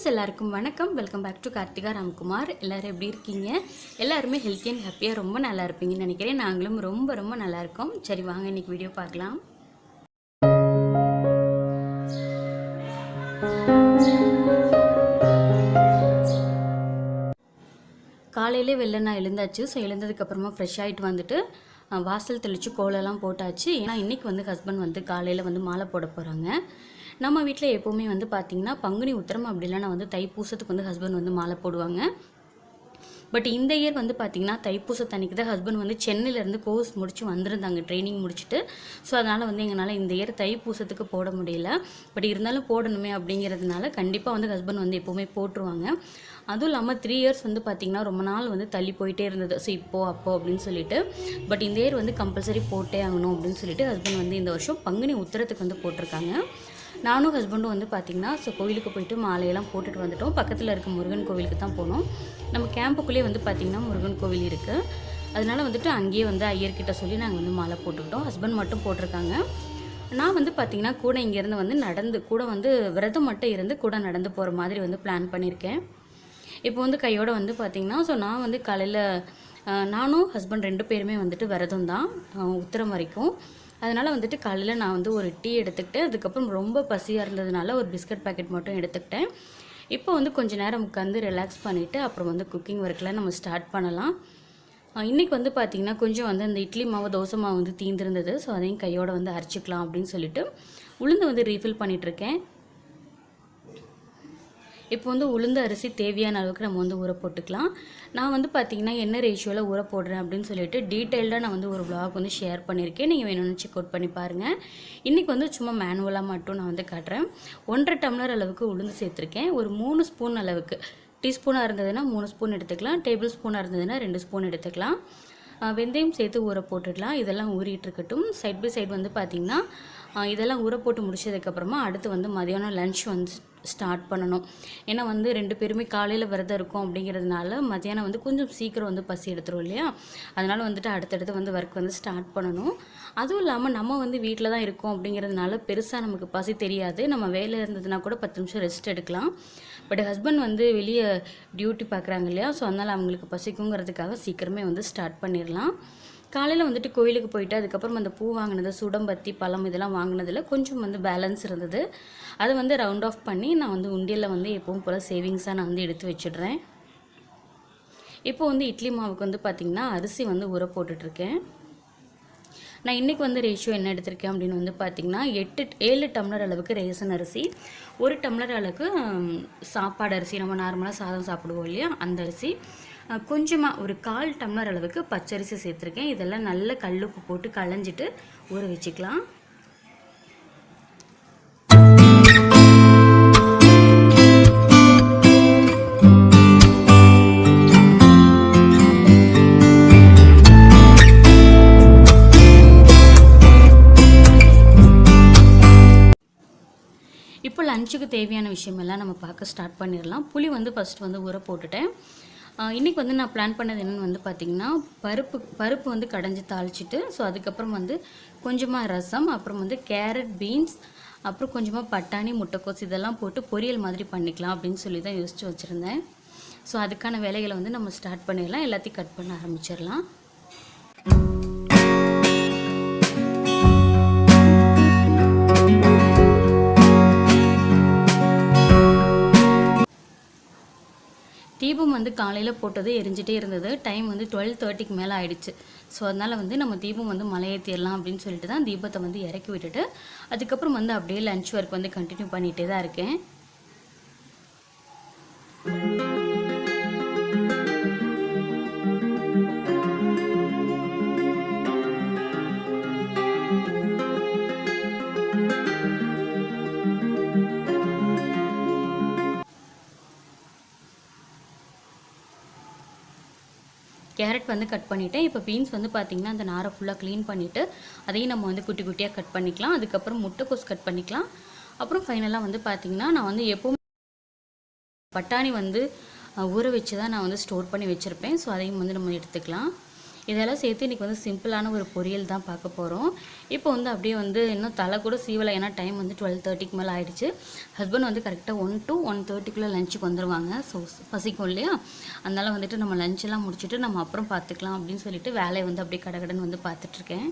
Friends எல்லாருக்கும் வணக்கம். Welcome back to Karthika Ramkumar. எல்லோரும் எப்படி இருக்கீங்க? எல்லாருமே ஹெல்த்தி அண்ட் ஹாப்பியாக ரொம்ப நல்லா இருப்பீங்கன்னு நினைக்கிறேன். நாங்களும் ரொம்ப ரொம்ப நல்லா இருக்கோம். சரி வாங்க இன்னைக்கு வீடியோ பார்க்கலாம். காலையிலே வெளில நான் எழுந்தாச்சு ஸோ எழுந்ததுக்கப்புறமா ஃப்ரெஷ் ஆகிட்டு வந்துட்டு வாசல் தெளித்து கோலெல்லாம் போட்டாச்சு. ஏன்னா இன்றைக்கி வந்து ஹஸ்பண்ட் வந்து காலையில் வந்து மாலை போட போகிறாங்க நம்ம வீட்டில் எப்போவுமே வந்து பார்த்திங்கன்னா பங்குனி உத்திரம் அப்படி இல்லைன்னா வந்து தைப்பூசத்துக்கு வந்து ஹஸ்பண்ட் வந்து மாலை போடுவாங்க. பட் இந்த இயர் வந்து பார்த்திங்கன்னா தைப்பூசத்தன்னைக்கு தான் ஹஸ்பண்ட் வந்து சென்னையிலேருந்து கோர்ஸ் முடிச்சு வந்திருந்தாங்க ட்ரைனிங் முடிச்சுட்டு. ஸோ அதனால் வந்து எங்களால் இந்த இயர் தைப்பூசத்துக்கு போட முடியல. பட் இருந்தாலும் போடணுமே அப்படிங்கிறதுனால கண்டிப்பாக வந்து ஹஸ்பண்ட் வந்து எப்போவுமே போட்டுருவாங்க. அதுவும் இல்லாமல் த்ரீ இயர்ஸ் வந்து பார்த்திங்கன்னா ரொம்ப நாள் வந்து தள்ளி போயிட்டே இருந்தது. ஸோ இப்போ அப்போ அப்படின்னு சொல்லிட்டு. பட் இந்த இயர் வந்து கம்பல்சரி போட்டே ஆகணும் அப்படின்னு சொல்லிட்டு ஹஸ்பண்ட் வந்து இந்த வருஷம் பங்குனி உத்திரத்துக்கு வந்து போட்டிருக்காங்க. நானும் ஹஸ்பண்டும் வந்து பார்த்திங்கன்னா ஸோ கோயிலுக்கு போயிட்டு மாலையெல்லாம் போட்டுட்டு வந்துட்டோம். பக்கத்தில் இருக்க முருகன் கோவிலுக்கு தான் போனோம். நம்ம கேம்புக்குள்ளேயே வந்து பார்த்திங்கன்னா முருகன் கோவில் இருக்குது அதனால வந்துட்டு அங்கேயே வந்து ஐயர்கிட்ட சொல்லி நாங்கள் வந்து மாலை போட்டுக்கிட்டோம். ஹஸ்பண்ட் மட்டும் போட்டிருக்காங்க. நான் வந்து பார்த்திங்கன்னா கூட இங்கேருந்து வந்து நடந்து கூட வந்து விரதம் மட்டும் இருந்து கூட நடந்து போகிற மாதிரி வந்து பிளான் பண்ணியிருக்கேன். இப்போ வந்து கையோட வந்து பார்த்திங்கன்னா ஸோ நான் வந்து காலையில் நானும் ஹஸ்பண்ட் ரெண்டு பேருமே வந்துட்டு விரதம் தான் உத்திரம் வரைக்கும். அதனால் வந்துட்டு காலையில் நான் வந்து ஒரு டீ எடுத்துக்கிட்டேன். அதுக்கப்புறம் ரொம்ப பசியாக இருந்ததுனால ஒரு பிஸ்கட் பாக்கெட் மட்டும் எடுத்துக்கிட்டேன். இப்போ வந்து கொஞ்ச நேரம் உட்காந்து ரிலாக்ஸ் பண்ணிவிட்டு அப்புறம் வந்து குக்கிங் ஒர்க்கில் நம்ம ஸ்டார்ட் பண்ணலாம். இன்றைக்கி வந்து பார்த்திங்கன்னா கொஞ்சம் வந்து அந்த இட்லி மாவு தோசை மாவு வந்து தீந்திருந்தது ஸோ அதையும் கையோடு வந்து அரைச்சிக்கலாம் அப்படின்னு சொல்லிட்டு உளுந்து வந்து ரீஃபில் பண்ணிகிட்ருக்கேன் இப்போ வந்து உளுந்த அரிசி தேவையான அளவுக்கு நம்ம வந்து ஊற போட்டுக்கலாம். நான் வந்து பார்த்திங்கன்னா என்ன ரேஷியோவில் ஊற போடுறேன் அப்படின்னு சொல்லிட்டு டீட்டெயில்டாக நான் வந்து ஒரு ப்ளாக் வந்து ஷேர் பண்ணியிருக்கேன். நீங்கள் வேணும்னு செக் அவுட் பண்ணி பாருங்கள் இன்றைக்கி வந்து சும்மா மேனுவலாக மட்டும் நான் வந்து காட்டுறேன். ஒன்றரை டம்ளர் அளவுக்கு உளுந்து சேர்த்துருக்கேன். ஒரு மூணு ஸ்பூன் அளவுக்கு. டீஸ்பூனாக இருந்ததுன்னா மூணு ஸ்பூன் எடுத்துக்கலாம். டேபிள் ஸ்பூனாக இருந்ததுன்னா ரெண்டு ஸ்பூன் எடுத்துக்கலாம். வெந்தயம் சேர்த்து ஊற போட்டுடலாம் இதெல்லாம் ஊறிட்டுருக்கட்டும் சைட் பை சைடு வந்து பார்த்திங்கன்னா இதெல்லாம் ஊற போட்டு முடிச்சதுக்கப்புறமா அடுத்து வந்து மதியானம் லன்ச் வந்து ஸ்டார்ட் பண்ணணும். ஏன்னா வந்து ரெண்டு பேருமே காலையில் விரதம் இருக்கும் அப்படிங்கிறதுனால மத்தியானம் வந்து கொஞ்சம் சீக்கிரம் வந்து பசி எடுத்துரும் இல்லையா? அதனால் வந்துட்டு அடுத்தடுத்து வந்து ஒர்க் வந்து ஸ்டார்ட் பண்ணணும். அதுவும் இல்லாமல் நம்ம வந்து வீட்டில் தான் இருக்கோம் அப்படிங்கிறதுனால பெருசாக நமக்கு பசி தெரியாது. நம்ம வேலை இருந்ததுன்னா கூட பத்து நிமிஷம் ரெஸ்ட் எடுக்கலாம். பட் ஹஸ்பண்ட் வந்து வெளியே டியூட்டி பார்க்குறாங்க இல்லையா? ஸோ அதனால் அவங்களுக்கு பசிக்குங்கிறதுக்காக சீக்கிரமே வந்து ஸ்டார்ட் பண்ணிடலாம் காலையில் வந்துட்டு கோயிலுக்கு போயிட்டு அதுக்கப்புறம் அந்த பூ வாங்கினது சுடம்பத்தி பழம் இதெல்லாம் வாங்கினதில் கொஞ்சம் வந்து பேலன்ஸ் இருந்தது. அதை வந்து ரவுண்ட் ஆஃப் பண்ணி நான் வந்து உண்டியலில் வந்து எப்பவும் போல் சேவிங்ஸாக நான் வந்து எடுத்து வச்சிடுறேன். இப்போ வந்து இட்லி மாவுக்கு வந்து பார்த்திங்கன்னா அரிசி வந்து உர போட்டுட்ருக்கேன். நான் இன்றைக்கி வந்து ரேஷியோ என்ன எடுத்திருக்கேன் அப்படின்னு வந்து பார்த்திங்கன்னா எட்டு ஏழு டம்ளர் அளவுக்கு ரேசன் அரிசி ஒரு டம்ளர் அளவுக்கு சாப்பாடு அரிசி. நம்ம நார்மலாக சாதம் சாப்பிடுவோம் இல்லையா? அந்த அரிசி. கொஞ்சமாக ஒரு கால் டம்ளர் அளவுக்கு பச்சரிசி சேர்த்துருக்கேன். இதெல்லாம் நல்ல கல்லுப்பு போட்டு களைஞ்சிட்டு ஊற வச்சுக்கலாம். இப்போ லஞ்சுக்கு தேவையான விஷயமெல்லாம் நம்ம பார்க்க ஸ்டார்ட் பண்ணிடலாம். புளி வந்து ஃபஸ்ட் வந்து ஊற போட்டுட்டேன். இன்றைக்கி வந்து நான் பிளான் பண்ணது என்னென்னு வந்து பார்த்திங்கன்னா பருப்பு பருப்பு வந்து கடைஞ்சி தாளிச்சிட்டு ஸோ அதுக்கப்புறம் வந்து கொஞ்சமாக ரசம் அப்புறம் வந்து கேரட் பீன்ஸ் அப்புறம் கொஞ்சமாக பட்டாணி முட்டைக்கோஸ் இதெல்லாம் போட்டு பொரியல் மாதிரி பண்ணிக்கலாம் அப்படின்னு சொல்லி தான் யோசித்து வச்சுருந்தேன். ஸோ அதுக்கான வேலைகளை வந்து நம்ம ஸ்டார்ட் பண்ணிடலாம். எல்லாத்தையும் கட் பண்ண ஆரம்பிச்சிடலாம். தீபம் வந்து காலையில் போட்டது எரிஞ்சிட்டே இருந்தது. டைம் வந்து டுவெல் தேர்ட்டிக்கு மேலே ஆயிடுச்சு. ஸோ அதனால் வந்து நம்ம தீபம் வந்து மலையேற்றிடலாம் அப்படின்னு சொல்லிட்டு தான் தீபத்தை வந்து இறக்கி விட்டுட்டு அதுக்கப்புறம் வந்து அப்படியே லன்ச் ஒர்க் வந்து கண்டினியூ பண்ணிகிட்டே தான் இருக்கேன். கேரட் வந்து கட் பண்ணிவிட்டேன் இப்போ பீன்ஸ் வந்து பார்த்திங்கன்னா அந்த நாரை ஃபுல்லாக க்ளீன் பண்ணிவிட்டு அதையும் நம்ம வந்து குட்டி குட்டியாக கட் பண்ணிக்கலாம். அதுக்கப்புறம் முட்டைக்கோஸ் கட் பண்ணிக்கலாம். அப்புறம் ஃபைனலாக வந்து பார்த்திங்கன்னா நான் வந்து எப்போவும் பட்டாணி வந்து ஊற வச்சு தான் நான் வந்து ஸ்டோர் பண்ணி வச்சுருப்பேன். ஸோ அதையும் வந்து நம்ம எடுத்துக்கலாம். இதெல்லாம் சேர்த்து இன்றைக்கி வந்து சிம்பிளான ஒரு பொரியல் தான் பார்க்க போகிறோம் இப்போ வந்து அப்படியே வந்து இன்னும் தலை கூட சீவலை ஏன்னா டைம் வந்து டுவெல் தேர்ட்டிக்கு மேலே ஆயிடுச்சு. ஹஸ்பண்ட் வந்து கரெக்டாக ஒன் டு ஒன் தேர்ட்டிக்குள்ளே லஞ்சுக்கு வந்துடுவாங்க ஸோ பசிக்கும் இல்லையா? அதனால் வந்துட்டு நம்ம லஞ்செல்லாம் முடிச்சுட்டு நம்ம அப்புறம் பார்த்துக்கலாம் அப்படின்னு சொல்லிட்டு வேலையை வந்து அப்படியே கடகடன்னு வந்து பார்த்துட்ருக்கேன்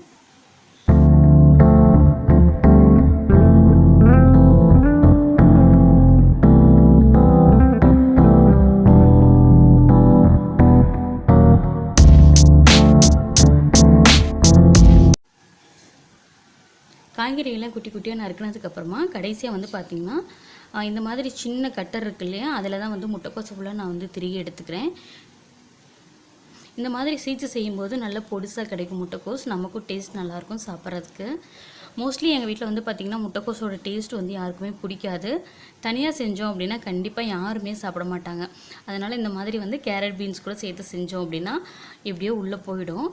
காய்கறியெல்லாம் குட்டி குட்டியாக நறுக்கினதுக்கப்புறமா கடைசியாக வந்து பார்த்திங்கன்னா இந்த மாதிரி சின்ன கட்டர் இருக்கு இல்லையா? அதில் தான் வந்து முட்டைக்கோசு ஃபுல்லாக நான் வந்து திருகி எடுத்துக்கிறேன். இந்த மாதிரி சீச்சு செய்யும்போது நல்ல பொடிசாக கிடைக்கும் முட்டைக்கோஸ். நமக்கும் டேஸ்ட் நல்லாயிருக்கும் சாப்பிட்றதுக்கு. மோஸ்ட்லி எங்கள் வீட்டில் வந்து பார்த்திங்கன்னா முட்டைக்கோஸோட டேஸ்ட் வந்து யாருக்குமே பிடிக்காது. தனியாக செஞ்சோம் அப்படின்னா கண்டிப்பாக யாருமே சாப்பிட மாட்டாங்க. அதனால் இந்த மாதிரி வந்து கேரட் பீன்ஸ் கூட சேர்த்து செஞ்சோம் அப்படின்னா எப்படியோ உள்ளே போயிடும்.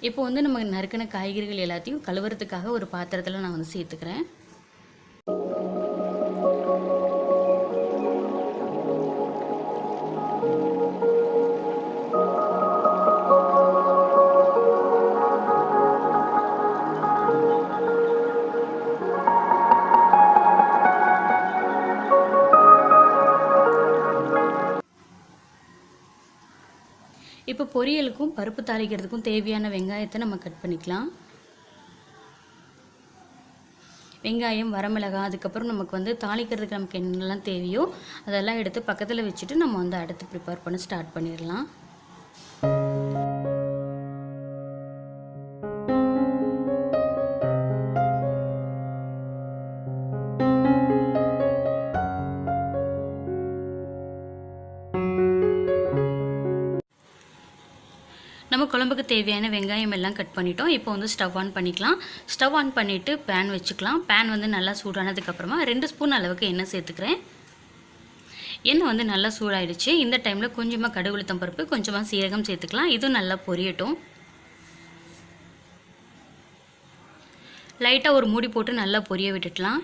இப்போ வந்து நம்ம நறுக்கின காய்கறிகள் எல்லாத்தையும் கழுவுறதுக்காக ஒரு பாத்திரத்தில் நான் வந்து சேர்த்துக்கிறேன். பொரியலுக்கும் பருப்பு தாளிக்கிறதுக்கும் தேவையான வெங்காயத்தை நம்ம கட் பண்ணிக்கலாம். வெங்காயம் வரமிளகாய் அதுக்கப்புறம் நமக்கு வந்து தாளிக்கிறதுக்கு நமக்கு என்னெல்லாம் தேவையோ அதெல்லாம் எடுத்து பக்கத்தில் வச்சுட்டு நம்ம வந்து அடுத்து ப்ரிப்பேர் பண்ண ஸ்டார்ட் பண்ணிடலாம். குழம்புக்கு தேவையான வெங்காயம் எல்லாம் கட் பண்ணிட்டோம். இப்போ வந்து ஸ்டவ் ஆன் பண்ணிக்கலாம். ஸ்டவ் ஆன் பண்ணிவிட்டு பேன் வச்சுக்கலாம். பேன் வந்து நல்லா சூடானதுக்கப்புறமா ரெண்டு ஸ்பூன் அளவுக்கு எண்ணெய் சேர்த்துக்கிறேன். எண்ணெய் வந்து நல்லா சூடாயிடுச்சு. இந்த டைமில் கொஞ்சமாக கடுகு உளுத்தம் பருப்பு கொஞ்சமாக சீரகம் சேர்த்துக்கலாம். இதுவும் நல்லா பொரியட்டும். லைட்டாக ஒரு மூடி போட்டு நல்லா பொரிய விட்டுடலாம்.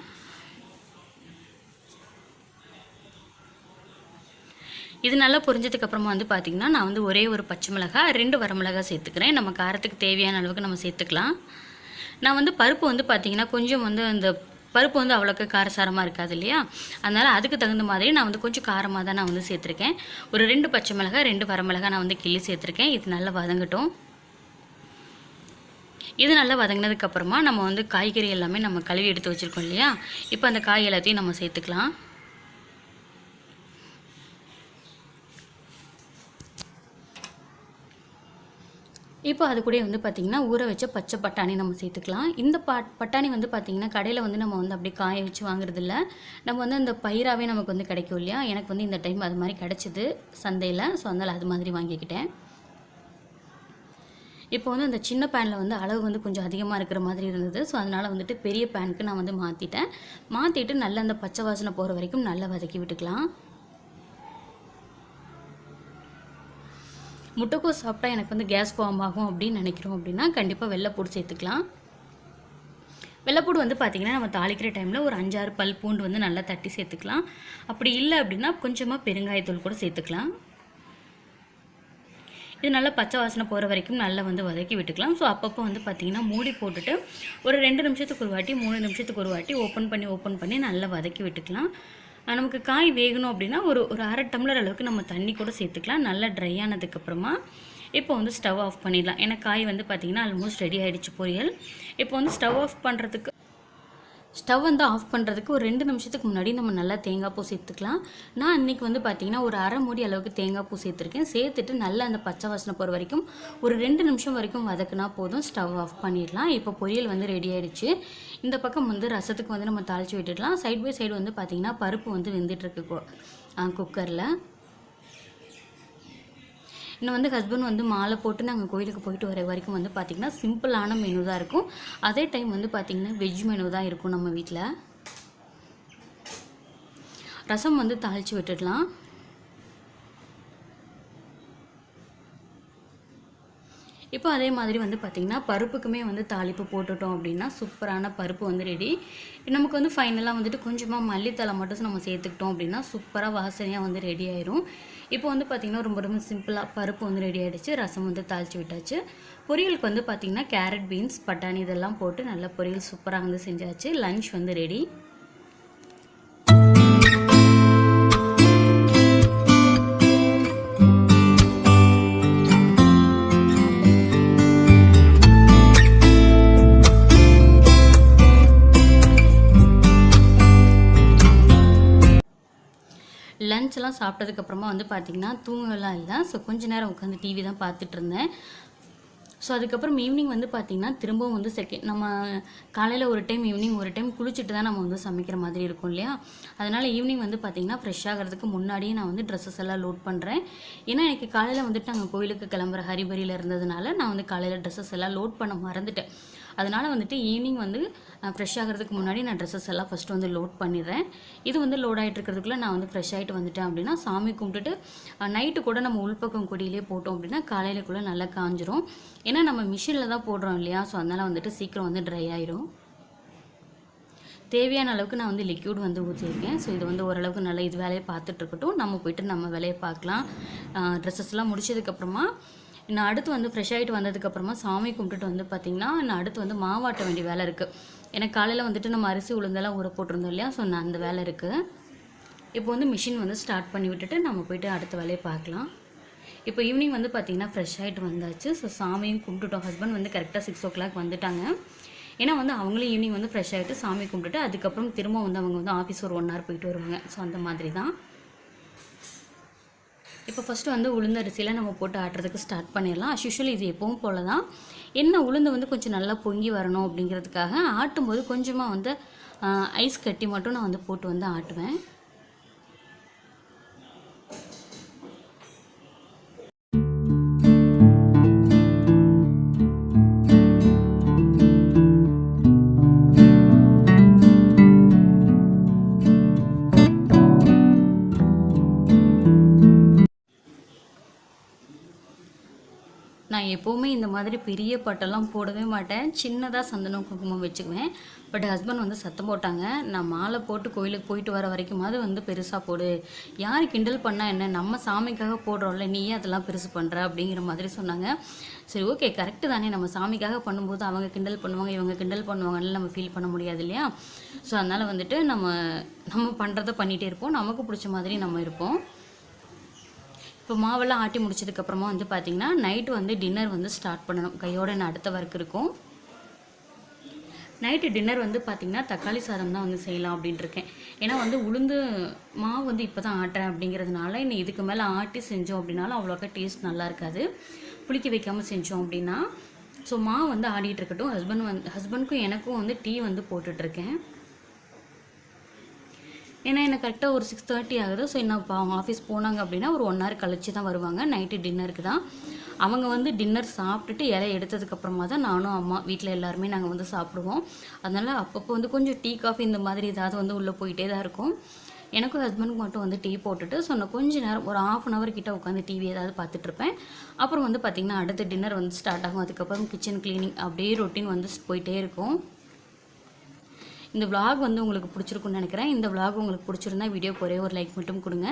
இது நல்லா பொரிஞ்சதுக்கு அப்புறமா வந்து பார்த்திங்கன்னா நான் வந்து ஒரே ஒரு பச்சை மிளகா ரெண்டு வரமிளகா சேர்த்துக்கிறேன். நம்ம காரத்துக்கு தேவையான அளவுக்கு நம்ம சேர்த்துக்கலாம். நான் வந்து பருப்பு வந்து பார்த்திங்கன்னா கொஞ்சம் வந்து அந்த பருப்பு வந்து அவ்வளோக்கு காரசாரமாக இருக்காது இல்லையா? அதனால் அதுக்கு தகுந்த மாதிரி நான் வந்து கொஞ்சம் காரமாக தான் நான் வந்து சேர்த்துருக்கேன். ஒரு ரெண்டு பச்சை மிளகா ரெண்டு வரமிளகா நான் வந்து கிள்ளி சேர்த்துருக்கேன். இது நல்லா வதங்கட்டும். இது நல்லா வதங்கினதுக்கப்புறமா நம்ம வந்து காய்கறி எல்லாமே நம்ம கழுவி எடுத்து வச்சுருக்கோம் இல்லையா? இப்போ அந்த காய் எல்லாத்தையும் நம்ம சேர்த்துக்கலாம். இப்போ அது கூட வந்து பார்த்திங்கன்னா ஊற வச்ச பச்சை பட்டாணி நம்ம சேர்த்துக்கலாம். இந்த பா பட்டாணி வந்து பார்த்திங்கன்னா கடையில் வந்து நம்ம வந்து அப்படியே காய வச்சு வாங்குறதில்ல. நம்ம வந்து அந்த பயிராகவே நமக்கு வந்து கிடைக்கும் இல்லையா? எனக்கு வந்து இந்த டைம் அது மாதிரி கிடச்சிது சந்தையில். ஸோ அதனால் அது மாதிரி வாங்கிக்கிட்டேன். இப்போ வந்து அந்த சின்ன பேனில் வந்து அளவு வந்து கொஞ்சம் அதிகமாக இருக்கிற மாதிரி இருந்தது. ஸோ அதனால் வந்துட்டு பெரிய பேனுக்கு நான் வந்து மாற்றிட்டேன் மாற்றிட்டு நல்லா அந்த பச்சை வாசனை போகிற வரைக்கும் நல்லா வதக்கி விட்டுக்கலாம். முட்டைக்கோஸ் சாப்பிட்டா எனக்கு வந்து கேஸ் ஃபார்ம் ஆகும் அப்படின்னு நினைக்கிறோம் அப்படின்னா கண்டிப்பாக வெள்ளைப்பூடு சேர்த்துக்கலாம். வெள்ளைப்பூடு வந்து பார்த்திங்கன்னா நம்ம தாளிக்கிற டைமில் ஒரு அஞ்சாறு பல் பூண்டு வந்து நல்லா தட்டி சேர்த்துக்கலாம். அப்படி இல்லை அப்படின்னா கொஞ்சமாக பெருங்காயத்தூள் கூட சேர்த்துக்கலாம். இது நல்லா பச்சை வாசனை போகிற வரைக்கும் நல்லா வந்து வதக்கி விட்டுக்கலாம். ஸோ அப்பப்போ வந்து பார்த்திங்கன்னா மூடி போட்டுட்டு ஒரு ரெண்டு நிமிஷத்துக்கு ஒரு வாட்டி மூணு நிமிஷத்துக்கு ஒரு வாட்டி ஓப்பன் பண்ணி ஓப்பன் பண்ணி நல்லா வதக்கி விட்டுக்கலாம். நமக்கு காய் வேகணும் அப்படின்னா ஒரு ஒரு அரை டம்ளர் அளவுக்கு நம்ம தண்ணி கூட சேர்த்துக்கலாம். நல்லா ட்ரை ஆனதுக்கப்புறமா இப்போ வந்து ஸ்டவ் ஆஃப் பண்ணிடலாம். ஏன்னா காய் வந்து பார்த்திங்கன்னா ஆல்மோஸ்ட் ரெடி ஆகிடுச்சு பொரியல். இப்போ வந்து ஸ்டவ் ஆஃப் பண்ணுறதுக்கு ஸ்டவ் வந்து ஆஃப் பண்ணுறதுக்கு ஒரு ரெண்டு நிமிஷத்துக்கு முன்னாடி நம்ம நல்லா தேங்காய் பூ சேர்த்துக்கலாம். நான் இன்றைக்கி வந்து பார்த்திங்கன்னா ஒரு அரை மூடி அளவுக்கு தேங்காய் பூ சேர்த்துருக்கேன். சேர்த்துட்டு நல்லா அந்த பச்சை வாசனை போகிற வரைக்கும் ஒரு ரெண்டு நிமிஷம் வரைக்கும் வதக்குனா போதும். ஸ்டவ் ஆஃப் பண்ணிடலாம். இப்போ பொரியல் வந்து ரெடி ஆகிடுச்சு இந்த பக்கம் வந்து ரசத்துக்கு வந்து நம்ம தாளித்து விட்டுடலாம். சைட் பை சைடு வந்து பார்த்திங்கன்னா பருப்பு வந்து வெந்துட்டுருக்கு குக்கரில். இன்னும் வந்து ஹஸ்பண்ட் வந்து மாலை போட்டு நாங்கள் கோயிலுக்கு போயிட்டு வர வரைக்கும் வந்து பார்த்திங்கன்னா சிம்பிளான மெனு தான் இருக்கும். அதே டைம் வந்து பார்த்திங்கன்னா வெஜ் மெனு தான் இருக்கும் நம்ம வீட்டில் ரசம் வந்து தாளித்து விட்டுடலாம். இப்போ அதே மாதிரி வந்து பார்த்திங்கன்னா பருப்புக்குமே வந்து தாளிப்பு போட்டுட்டோம் அப்படின்னா சூப்பரான பருப்பு வந்து ரெடி நமக்கு வந்து ஃபைனலாக வந்துட்டு கொஞ்சமாக மல்லித்தலை மட்டும் நம்ம சேர்த்துக்கிட்டோம் அப்படின்னா சூப்பராக வாசனையாக வந்து ரெடி ஆயிரும். இப்போ வந்து பார்த்திங்கன்னா ரொம்ப ரொம்ப சிம்பிளாக பருப்பு வந்து ரெடி ஆகிடுச்சு ரசம் வந்து தாளித்து விட்டாச்சு. பொரியலுக்கு வந்து பார்த்திங்கன்னா கேரட் பீன்ஸ் பட்டாணி இதெல்லாம் போட்டு நல்லா பொரியல் சூப்பராக வந்து செஞ்சாச்சு. லஞ்ச் வந்து ரெடி லஞ்செலாம் சாப்பிட்டதுக்கப்புறமா வந்து பார்த்திங்கன்னா தூங்கலாம் இல்லை. ஸோ கொஞ்ச நேரம் உட்காந்து டிவி தான் பார்த்துட்டு இருந்தேன். ஸோ அதுக்கப்புறம் ஈவினிங் வந்து பார்த்திங்கன்னா திரும்பவும் வந்து செகண்ட் நம்ம காலையில் ஒரு டைம் ஈவினிங் ஒரு டைம் குளிச்சுட்டு தான் நம்ம வந்து சமைக்கிற மாதிரி இருக்கும் இல்லையா? அதனால் ஈவினிங் வந்து பார்த்திங்கன்னா ஃப்ரெஷ் ஆகிறதுக்கு முன்னாடியே நான் வந்து ட்ரெஸ்ஸஸ் எல்லாம் லோட் பண்ணுறேன் ஏன்னா எனக்கு காலையில் வந்துட்டு நாங்கள் கோயிலுக்கு கிளம்புற ஹரிபரியில் இருந்ததுனால நான் வந்து காலையில் ட்ரெஸ்ஸஸ் எல்லாம் லோட் பண்ண மறந்துட்டேன். அதனால் வந்துட்டு ஈவினிங் வந்து ஃப்ரெஷ் ஆகிறதுக்கு முன்னாடி நான் ட்ரெஸ்ஸஸ் எல்லாம் ஃபஸ்ட்டு வந்து லோட் பண்ணிடுறேன். இது வந்து லோட் ஆகிட்டு இருக்கிறதுக்குள்ளே நான் வந்து ஃப்ரெஷ் ஆகிட்டு வந்துட்டேன் அப்படின்னா சாமி கும்பிட்டுட்டு நைட்டு கூட நம்ம உள்பக்கம் கொடியிலே போட்டோம் அப்படின்னா காலையிலக்குள்ளே நல்லா காஞ்சிரும். ஏன்னா நம்ம மிஷினில் தான் போடுறோம் இல்லையா? ஸோ அதனால் வந்துட்டு சீக்கிரம் வந்து ட்ரை ஆயிரும். தேவையான அளவுக்கு நான் வந்து லிக்யூட் வந்து ஊற்றிருக்கேன் ஸோ இது வந்து ஓரளவுக்கு நல்லா இது வேலையை பார்த்துட்ருக்கட்டும் நம்ம போயிட்டு நம்ம வேலையை பார்க்கலாம். ட்ரெஸ்ஸஸ்லாம் முடிச்சதுக்கப்புறமா நான் அடுத்து வந்து ஃப்ரெஷ் ஆகிட்டு வந்ததுக்கப்புறமா சாமி கும்பிட்டுட்டு வந்து பார்த்திங்கன்னா நான் அடுத்து வந்து மாவாட்ட வேண்டிய வேலை இருக்குது எனக்கு காலையில் வந்துட்டு நம்ம அரிசி உளுந்தெல்லாம் ஊற போட்டிருந்தோம் இல்லையா? ஸோ நான் அந்த வேலை இருக்குது இப்போ வந்து மிஷின் வந்து ஸ்டார்ட் பண்ணி விட்டுட்டு நம்ம போயிட்டு அடுத்த வேலையை பார்க்கலாம். இப்போ ஈவினிங் வந்து பார்த்திங்கன்னா ஃப்ரெஷ் ஆகிட்டு வந்தாச்சு. ஸோ சாமியும் கும்பிட்டுட்டோம். ஹஸ்பண்ட் வந்து கரெக்டாக சிக்ஸ் ஓ கிளாக் வந்துட்டாங்க. ஏன்னா வந்து அவங்களும் ஈவினிங் வந்து ஃப்ரெஷ் ஆகிட்டு சாமி கும்பிட்டுட்டு அதுக்கப்புறம் திரும்ப வந்து அவங்க வந்து ஆஃபீஸ் ஒரு ஒன் ஹவர் போயிட்டு வருவாங்க. ஸோ அந்த மாதிரி தான் இப்போ ஃபஸ்ட்டு வந்து உளுந்தரிசியில் நம்ம போட்டு ஆட்டுறதுக்கு ஸ்டார்ட் பண்ணிடலாம். அஸ்யூஷுவல் இது எப்பவும் போல தான் என்ன உளுந்து வந்து கொஞ்சம் நல்லா பொங்கி வரணும் அப்படிங்கிறதுக்காக ஆட்டும்போது கொஞ்சமாக வந்து ஐஸ் கட்டி மட்டும் நான் வந்து போட்டு வந்து ஆட்டுவேன். நான் எப்போவுமே இந்த மாதிரி பெரிய பட்டெல்லாம் போடவே மாட்டேன். சின்னதாக சந்தனம் குங்குமம் வச்சுக்குவேன். பட் ஹஸ்பண்ட் வந்து சத்தம் போட்டாங்க. நான் மாலை போட்டு கோயிலுக்கு போயிட்டு வர வரைக்குமாவது வந்து பெருசாக போடு. யார் கிண்டல் பண்ணால் என்ன? நம்ம சாமிக்காக போடுறோம்ல நீயே அதெல்லாம் பெருசு பண்ணுற அப்படிங்கிற மாதிரி சொன்னாங்க. சரி ஓகே கரெக்டு தானே. நம்ம சாமிக்காக பண்ணும்போது அவங்க கிண்டல் பண்ணுவாங்க இவங்க கிண்டல் பண்ணுவாங்கன்னு நம்ம ஃபீல் பண்ண முடியாது இல்லையா? ஸோ அதனால் வந்துட்டு நம்ம நம்ம பண்ணுறத பண்ணிகிட்டே இருப்போம். நமக்கு பிடிச்ச மாதிரி நம்ம இருப்போம். இப்போ மாவெல்லாம் ஆட்டி முடிச்சதுக்கப்புறமா வந்து பார்த்திங்கன்னா நைட்டு வந்து டின்னர் வந்து ஸ்டார்ட் பண்ணணும். கையோட நான் அடுத்த ஒர்க் இருக்கும்? நைட்டு டின்னர் வந்து பார்த்திங்கன்னா தக்காளி சாதம் தான் வந்து செய்யலாம் அப்படின்ட்டு இருக்கேன் ஏன்னா வந்து உளுந்து மாவு வந்து இப்போ தான் ஆட்டுறேன் அப்படிங்கிறதுனால இன்னும் இதுக்கு மேலே ஆட்டி செஞ்சோம் அப்படின்னாலும் அவ்வளோக்கா டேஸ்ட் நல்லா இருக்காது. புளிக்க வைக்காமல் செஞ்சோம் அப்படின்னா ஸோ மாவு வந்து ஆடிட்டு இருக்கட்டும். ஹஸ்பண்ட் வந்து ஹஸ்பண்ட்க்கும் எனக்கும் வந்து டீ வந்து போட்டுட்ருக்கேன். ஏன்னா எனக்கு கரெக்டாக ஒரு சிக்ஸ் தேர்ட்டி ஆகுது ஸோ என்ன இப்போ அவங்க ஆஃபீஸ் போனாங்க அப்படின்னா ஒரு ஒன் ஹவர் கழிச்சு தான் வருவாங்க. நைட்டு டின்னருக்கு தான். அவங்க வந்து டின்னர் சாப்பிட்டுட்டு இலை எடுத்ததுக்கப்புறமா தான் நானும் அம்மா வீட்டில் எல்லாருமே நாங்கள் வந்து சாப்பிடுவோம். அதனால் அப்பப்போ வந்து கொஞ்சம் டீ காஃபி இந்த மாதிரி ஏதாவது வந்து உள்ளே போயிட்டே தான் இருக்கும். எனக்கும் ஹஸ்பண்டுக்கு மட்டும் வந்து டீ போட்டுட்டு ஸோ நான் கொஞ்ச நேரம் ஒரு ஆஃப் அன் ஹவர் கிட்ட உட்காந்து டிவி ஏதாவது பார்த்துட்ருப்பேன் அப்புறம் வந்து பார்த்திங்கன்னா அடுத்த டின்னர் வந்து ஸ்டார்ட் ஆகும். அதுக்கப்புறம் கிச்சன் க்ளீனிங் அப்படியே ரொட்டீன் வந்து போயிட்டே இருக்கும். இந்த விளாக் வந்து உங்களுக்கு பிடிச்சிருக்குன்னு நினைக்கிறேன். இந்த விளாக் உங்களுக்கு பிடிச்சிருந்தா வீடியோக்கு ஒரே ஒரு லைக் மட்டும் கொடுங்க.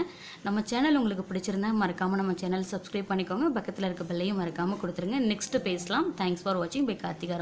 நம்ம சேனல் உங்களுக்கு பிடிச்சிருந்தா மறக்காமல் நம்ம சேனல் சப்ஸ்கிரைப் பண்ணிக்கோங்க. பக்கத்தில் இருக்க பெல்லையும் மறக்காமல் கொடுத்துருங்க. நெக்ஸ்ட் பேசலாம். தேங்க்ஸ் ஃபார் வாட்சிங் பை கார்த்திகா